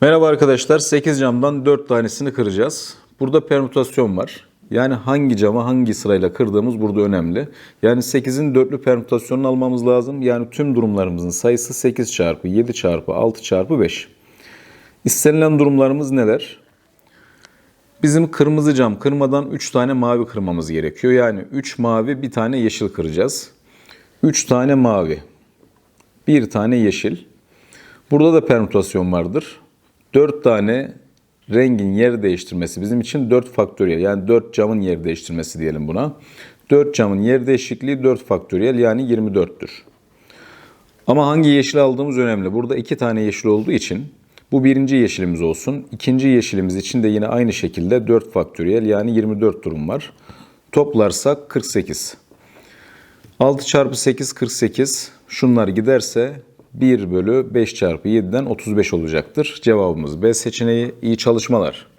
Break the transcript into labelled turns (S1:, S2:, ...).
S1: Merhaba arkadaşlar. 8 camdan 4 tanesini kıracağız. Burada permütasyon var. Yani hangi camı hangi sırayla kırdığımız burada önemli. Yani 8'in dörtlü permütasyonunu almamız lazım. Yani tüm durumlarımızın sayısı 8 çarpı 7 çarpı 6 çarpı 5. İstenilen durumlarımız neler? Bizim kırmızı cam kırmadan 3 tane mavi kırmamız gerekiyor. Yani 3 mavi bir tane yeşil kıracağız. 3 tane mavi. Bir tane yeşil. Burada da permütasyon vardır. 4 tane rengin yer değiştirmesi bizim için 4 faktöriyel. Yani 4 camın yer değiştirmesi diyelim buna. 4 camın yer değişikliği 4 faktöriyel yani 24'tür. Ama hangi yeşil aldığımız önemli. Burada 2 tane yeşil olduğu için bu birinci yeşilimiz olsun. İkinci yeşilimiz için de yine aynı şekilde 4 faktöriyel yani 24 durum var. Toplarsak 48. 6 çarpı 8 48. Şunlar giderse 1 bölü 5 çarpı 7'den 35 olacaktır. Cevabımız B seçeneği. İyi çalışmalar.